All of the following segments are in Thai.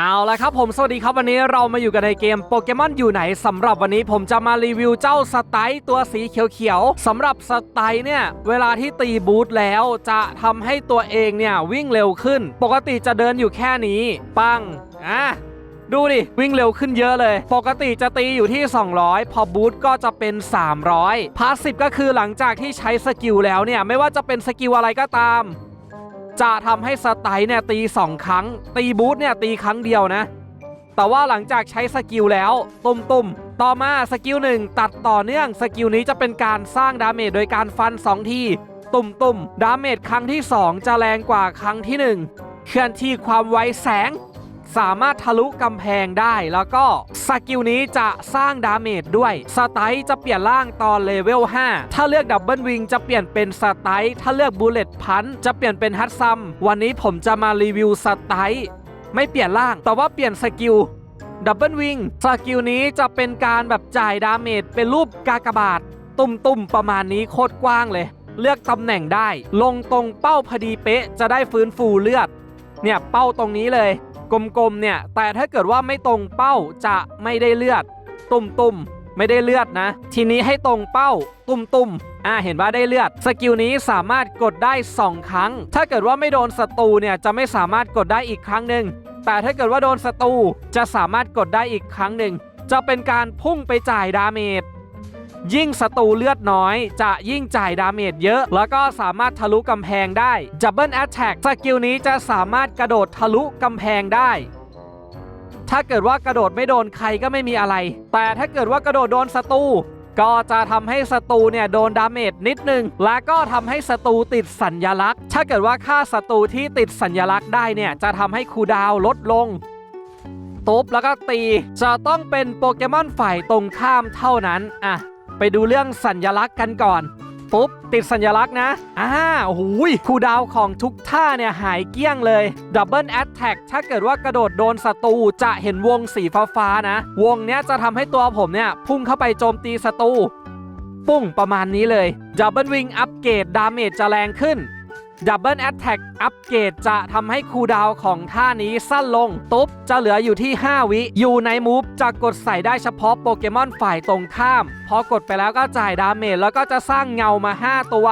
เอาละครับผมสวัสดีครับวันนี้เรามาอยู่กันในเกมโปเกมอนอยู่ไหนสำหรับวันนี้ผมจะมารีวิวเจ้าสไตล์ตัวสีเขียวๆสำหรับสไตล์เนี่ยเวลาที่ตีบูทแล้วจะทำให้ตัวเองเนี่ยวิ่งเร็วขึ้น ปกติจะเดินอยู่แค่นี้ ปังอะดูดิ วิ่งเร็วขึ้นเยอะเลย ปกติจะตีอยู่ที่ 200 พอบูทก็จะเป็น 300พาสซีฟก็คือหลังจากที่ใช้สกิลแล้วเนี่ยไม่ว่าจะเป็นสกิลอะไรก็ตาม จะทำให้สไตล์เนี่ยตี 2 ครั้ง ตีบูธเนี่ยตีครั้งเดียวนะ แต่ว่าหลังจากใช้สกิลแล้วตุมตุมๆต่อมาสกิลหนึ่งตัดต่อเนื่องสกิลนี้จะเป็นการสร้างดาเมจโดยการฟัน 2 ที ตุ่มตุ่มดาเมจครั้งที่ 2 จะแรงกว่าครั้งที่ 1 เคลื่อนที่ความไวแสง สามารถทะลุกำแพงได้ แล้วก็สกิลนี้จะสร้างดาเมจด้วย สไตล์จะเปลี่ยนร่างตอนเลเวล 5 ถ้าเลือกดับเบิลวิงจะเปลี่ยนเป็นสไตล์ถ้าเลือกบูเลตพันจะเปลี่ยนเป็นฮัตซัม วันนี้ผมจะมารีวิวสไตล์ไม่เปลี่ยนร่าง แต่ว่าเปลี่ยนสกิลดับเบิลวิงสกิลนี้จะเป็นการแบบจ่ายดาเมจเป็นรูปกากบาท ตุ่มๆ ประมาณนี้โคตรกว้างเลย เลือกตำแหน่งได้ ลงตรงเป้าพอดีเป๊ะจะได้ฟื้นฟูเลือด เนี่ยเป้าตรงนี้เลย กลมๆเนี่ยแต่ถ้าเกิดว่าไม่ตรงเป้าจะไม่ได้เลือด ตุ่มๆไม่ได้เลือดนะ ทีนี้ให้ตรงเป้าตุ่มๆอ่าเห็นว่าได้เลือด สกิลนี้สามารถกดได้ 2 ครั้ง ถ้าเกิดว่าไม่โดนศัตรูเนี่ยจะไม่สามารถกดได้อีกครั้งหนึ่งแต่ถ้าเกิดว่าโดนศัตรูจะสามารถกดได้อีกครั้งหนึ่งจะเป็นการพุ่งไปจ่ายดาเมจ ยิ่งศัตรูเลือดน้อย จะยิ่งจ่ายดาเมจเยอะ แล้วก็สามารถทะลุกำแพงได้ Double Attack สกิลนี้จะสามารถกระโดดทะลุกำแพงได้ ถ้าเกิดว่ากระโดดไม่โดนใครก็ไม่มีอะไร แต่ถ้าเกิดว่ากระโดดโดนศัตรูก็จะทำให้ศัตรูเนี่ยโดนดาเมจนิดนึง และก็ทำให้ศัตรูติดสัญญลักษณ์ ถ้าเกิดว่าฆ่าศัตรูที่ติดสัญญลักษณ์ได้เนี่ยจะทำให้คูดาวลดลงตุบแล้วก็ตี จะต้องเป็นโปเกมอนฝ่ายตรงข้ามเท่านั้นอะ ไปดูเรื่องสัญญลักษณ์กันก่อนปุ๊บติดสัญลักษณ์นะอ่าโอ้โหยคูดาวของทุกท่าเนี่ยหายเกี้ยงเลยดับเบิลแอตแทกถ้าเกิดว่ากระโดดโดนศัตรูจะเห็นวงสีฟ้าๆนะ วงเนี้ยจะทำให้ตัวผมเนี่ยพุ่งเข้าไปโจมตีศัตรูปุ้งประมาณนี้เลยดับเบิลวิงอัปเกรดดาเมจจะแรงขึ้น ดับเบิลแอตแทกอัปเกรดจะทำให้คูดาวของท่านี้สั้นลง ตุ๊บ จะเหลืออยู่ที่ 5 วิ อยู่ในมูฟจะกดใส่ได้เฉพาะโปเกมอนฝ่ายตรงข้าม พอกดไปแล้วก็จ่ายดาเมจแล้วก็จะสร้างเงามา 5 ตัว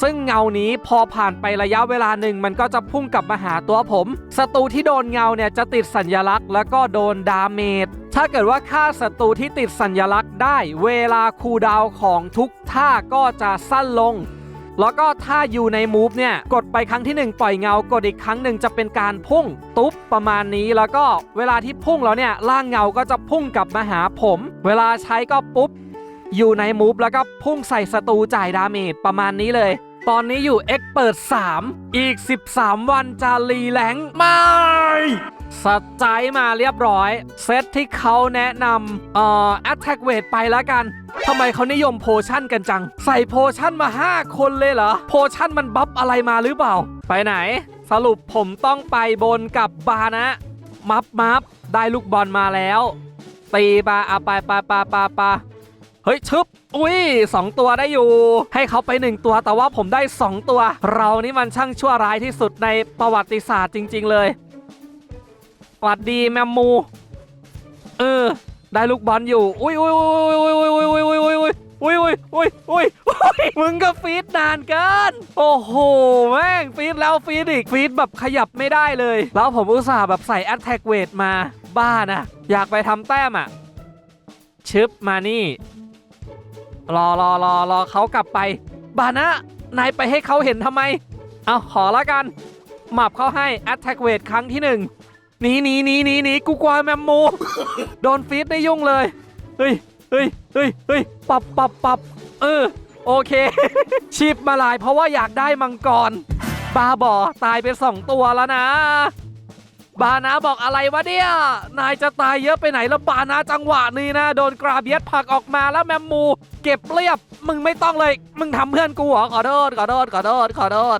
ซึ่งเงานี้พอผ่านไประยะเวลาหนึ่งมันก็จะพุ่งกลับมาหาตัวผม ศัตรูที่โดนเงาเนี่ยจะติดสัญญลักษณ์ แล้วก็โดนดาเมจถ้าเกิดว่าฆ่าศัตรูที่ติดสัญญลักษณ์ได้ เวลาคูดาวของทุกท่าก็จะสั้นลง แล้วก็ถ้าอยู่ในมูฟเนี่ยกดไปครั้งที่ 1 ปล่อยเงากดอีกครั้งหนึ่งจะเป็นการพุ่งตุ๊บประมาณนี้แล้วก็เวลาที่พุ่งแล้วเนี่ยร่างเงาก็จะพุ่งกลับมาหาผม เวลาใช้ก็ปุ๊บอยู่ในมูฟแล้วก็พุ่งใส่ศัตรูจ่ายดาเมจประมาณนี้เลย ตอนนี้อยู่เอ็กเปิด3อีก 13 วันจะรีแลงค์ไม่ สใจมาเรียบร้อย เซตที่เขาแนะนำเอ่อ attack weight ไปแล้วกันทำไมเขานิยมโพชั่นกันจัง ใส่โพชั่นมา 5 คนเลยเหรอ โพชั่นมันบัฟอะไรมาหรือเปล่า ไปไหน สรุปผมต้องไปบนกับบานะ มับมับได้ลูกบอลมาแล้ว ตีปาเอาไปปาปาปาปาเฮ้ยชึบอุ้ยสองตัวได้อยู่ ให้เขาไปหนึ่งตัวแต่ว่าผมได้2ตัว เรานี่มันช่างชั่วร้ายที่สุดในประวัติศาสตร์จริง ๆ เลย สวัสดีแมมมู เออ ได้ลูกบอลอยู่อุ้ยอุ้ยอุ้ยอุ้ยอุ้ยอุ้ยอุ้ยอุ้ยอุ้ยอุ้ยอุ้ยอุ้ยอุ้ยมึงก็ฟีดนานเกิน โอ้โห แม่งฟีดแล้วฟีดอีกฟีดแบบขยับไม่ได้เลย แล้วผมอุตส่าห์แบบใส่ Attack Weight มาบ้านะ อยากไปทำแต้มอะ ชึบมานี่ รอรอรอรอเขากลับไป บานะ นายไปให้เขาเห็นทำไม เอาขอละกันหมับเขาให้ Attack Weight ครั้งที่หนึ่ง หนีหนีหนีหนีหนีกูกลัวแมมมูโดนฟีดได้ยุ่งเลย เฮ้ยเฮ้ยเฮ้ยเฮ้ยปับปับปับเออ โอเค ชีพมาลายเพราะว่าอยากได้มังกรบาบอตายไปสองตัวแล้วนะ บานาบอกอะไรวะเนี่ย นายจะตายเยอะไปไหนแล้วบานาจังหวะนี้นะ โดนกราเบียดผักออกมาแล้วแมมมู เก็บเรียบ มึงไม่ต้องเลย มึงทำเพื่อนกูเหรอขอโทษขอโทษขอโทษขอโทษ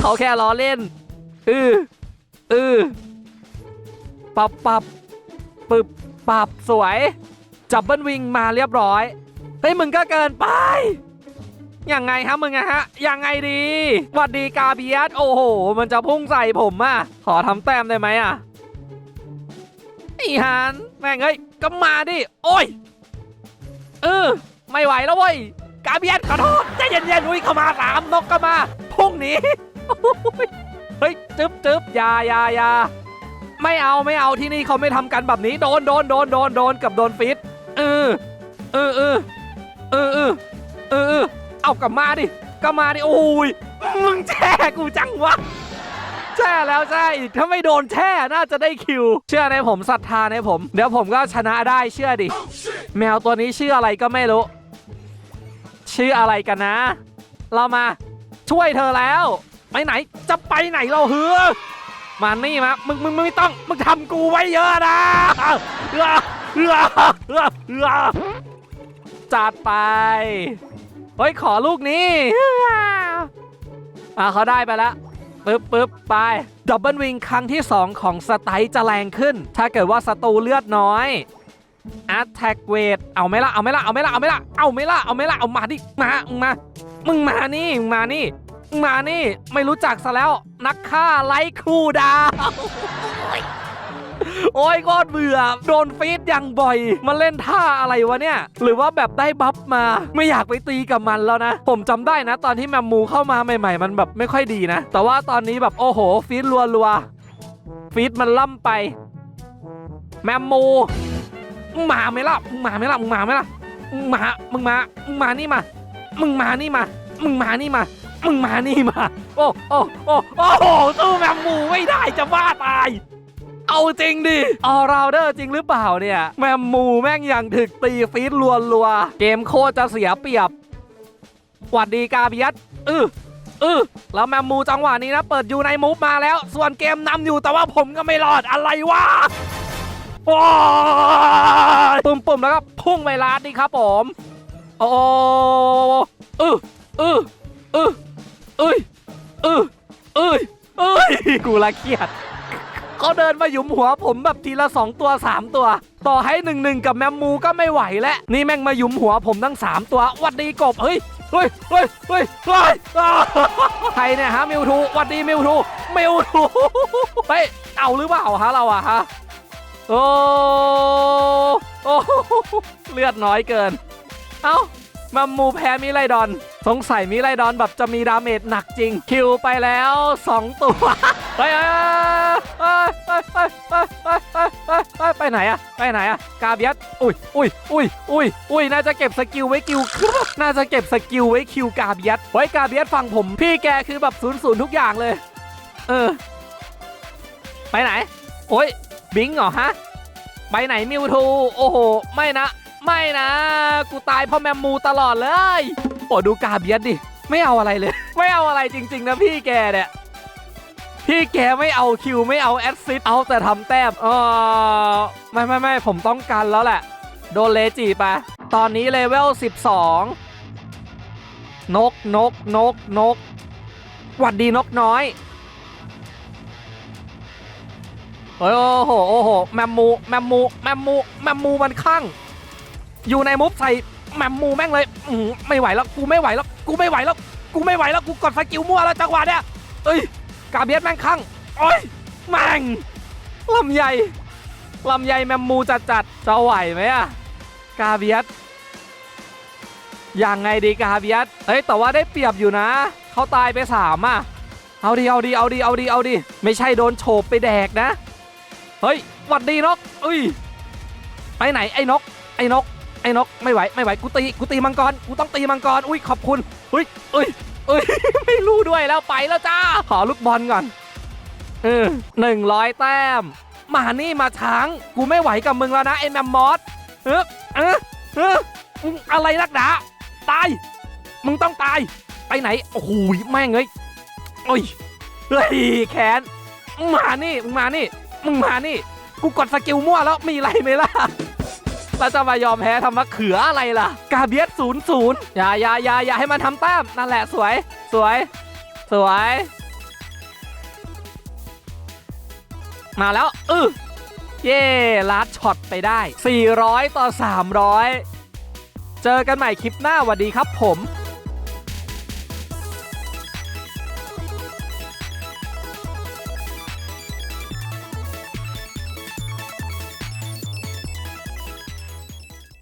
เขาแค่ล้อเล่น อืออือ ปับปับปึบปับสวย จับเบิลวิงมาเรียบร้อย เฮ้ย มึงก็เกินไป ยังไงฮะมึงอะฮะ ยังไงดีหวัดดีกาเบียสโอ้โห มันจะพุ่งใส่ผมอะขอทำแต้มได้ไหมอะนี่ฮันแม่งเอ้ยก็มาดิ โอ้ย เออ ไม่ไหวแล้วเว้ย กาเบียนขอโทษใจเย็นๆอุ้ยเข้ามาสามนกก็มา พุ่งหนีเฮ้ย จึ๊บจึ๊บยายายา ไม่เอาไม่เอาที่นี่เขาไม่ทำกันแบบนี้โดนโดนโดนโดนโดนกับโดนฟิตเออเออเออเออเออเออเออเอากลับมาดิกลับมาดิโอ้ยมึงแช่กูจังวะแช่แล้วแช่อีกถ้าไม่โดนแช่น่าจะได้คิว เชื่อในผมศรัทธาในผม เดี๋ยวผมก็ชนะได้เชื่อดิ แมวตัวนี้ชื่ออะไรก็ไม่รู้ ชื่ออะไรกันนะ เรามาช่วยเธอแล้ว ไปไหนจะไปไหนเราเฮือ มานี่มา มึงมึงไม่ต้อง มึงทำกูไว้เยอะนะเรือเรือเรือเรือจัดไป เฮ้ย ขอลูกนี้อ่าเขาได้ไปแล้วปึ๊บปึ๊บไปดับเบิลวิงครั้งที่ 2 ของสไตล์จะแรงขึ้น ถ้าเกิดว่าศัตรูเลือดน้อย Attack weight เอาไหมล่ะเอาไหมล่ะเอาไหมล่ะเอาไหมล่ะเอาไหมล่ะเอาไหมล่ะเอามาดิมามึงมา มึงมานี่ มึงมานี่ มานี่ไม่รู้จักซะแล้วนักฆ่าไล่คูดาวโอ้ยโคตรเบื่อ โดนฟีดอย่างบ่อยมาเล่นท่าอะไรวะเนี่ย หรือว่าแบบได้บัฟมา ไม่อยากไปตีกับมันแล้วนะ ผมจำได้นะ ตอนที่แมมมูเข้ามาใหม่ ๆ มันแบบไม่ค่อยดีนะ แต่ว่าตอนนี้แบบโอ้โห ฟีดรัวๆฟีดมันล่ำไป แมมมูมึงมาไหมล่ะมึงมาไหมล่ะมึงมาไหมล่ะมึงมามึงมามึงมานี่มา มึงมานี่มา มึงมานี่มา มึงมานี่มา โอ้โอ้โอ้โอ้โหสู้แมมมูไม่ได้จะบ้าตาย เอาจริงดิออราเดอร์จริงหรือเปล่าเนี่ย แมมมูแม่งย่างถึกตีฟีดรัว เกมโคตรจะเสียเปรียบหวัดดีกาเบียสอืออือแล้วแมมมูจังหวะนี้นะ เปิดอยู่ในมูฟมาแล้ว ส่วนเกมนำอยู่แต่ว่าผมก็ไม่รอดอะไรวะปุ่มๆแล้วก็พุ่งไปลาดดีครับผม โอ้เออเออเออ เอ้ย เออเอ้ย เอ้ย กูละเครียดเขาเดินมาหยุมหัวผมแบบทีละสองตัวสามตัว ต่อให้หนึ่งหนึ่งกับแมมมูก็ไม่ไหวแล้วนี่แม่งมาหยุมหัวผมทั้งสามตัววัดดีกบเฮ้ยเฮ้ยเฮ้ยเฮ้ยเฮ้ยใครเนี่ยฮะมิวทูวัดดีมิวทูมิวทูเฮ้ยเอาหรือเปล่าฮะเราอะฮะโอ้โอ้เลือดน้อยเกิน เอ้า มัมมูแพ้มิไรดอน สงสัยมิไรดอนแบบจะมีดาเมจหนักจริง คิวไปแล้ว 2 ตัวไปไปไปไปไปไปไปไปไปไหนอะไปไหนอะกาเบียสอุ้ยอุ้ยอุ้ยอุ้ยอุ้ยน่าจะเก็บสกิลไว้คิวน่าจะเก็บสกิลไว้คิวกาเบียสไว้กาเบียสฟังผม พี่แกคือแบบศูนย์ศูนย์ทุกอย่างเลย เออ ไปไหน โอ้ยบิงเหรอฮะ ไปไหนมิวทูโอ้โห ไม่นะ ไม่นะ กูตายเพราะแมมมูตลอดเลยโอ้ดูกาเบียสดิ ไม่เอาอะไรเลย ไม่เอาอะไรจริง ๆ นะพี่แกเนี่ย พี่แกไม่เอาคิวไม่เอาแอดซิดเอาแต่ทำแต้มเออไม่ไม่ไม่ผมต้องกันแล้วแหละ โดนเลจีไป ตอนนี้เลเวล 12 นกนกนกนกหวัดดีนกน้อยโอ้โห โอ้โห แมมมู แมมมู แมมมู แมมมูมันคลั่ง อยู่ในมุฟใส่แมมมูแม่งเลยไม่ไหวแล้วกูไม่ไหวแล้วกูไม่ไหวแล้วกูไม่ไหวแล้วกูกดสกิลมั่วแล้วจังหวะเนี้ยเอ้ยกาเบียสแม่งคั่งโอ้ยแม่งลำใหญ่ลำใหญ่แมมมูจัดจัดจะไหวไหมอะกาเบียสยังไงดีกาเบียสเฮ้ยแต่ว่าได้เปรียบอยู่นะเขาตายไปสามอะเอาดีเอาดีเอาดีเอาดีเอาดีไม่ใช่โดนโฉบไปแดกนะ เฮ้ยหวัดดีนกเอ้ยไปไหนไอ้นกไอ้นก ไอ้นกไม่ไหวไม่ไหวกูตีกูตีมังกรกูต้องตีมังกรอุ้ยขอบคุณอุ้ยเอ้ยเอ้ยไม่รู้ด้วยแล้วไปแล้วจ้าขอลูกบอลก่อนเออหนึ่งร้อยแต้มมานี่มาช้างกูไม่ไหวกับมึงแล้วนะไอ้แมมมอสเออเออเอออะไรนักหนาตายมึงต้องตายไปไหนโอ้โหแม่งเอ้ยโอ้ยเฮ้ยแขนมึงมานี่มึงมานี่มึงมานี่ กูกดสกิลมั่วแล้วมีอะไรไหมล่ะ เราจะมายอมแพ้ทำมะเขืออะไรล่ะ กาเบียสศูนย์ศูนย์อย่าอย่าอย่าอย่าให้มันทำแต้มนั่นแหละสวย สวย สวย มาแล้วเออเย่ลัดช็อตไปได้ 400 ต่อ 300 เจอกันใหม่คลิปหน้าสวัสดีครับผม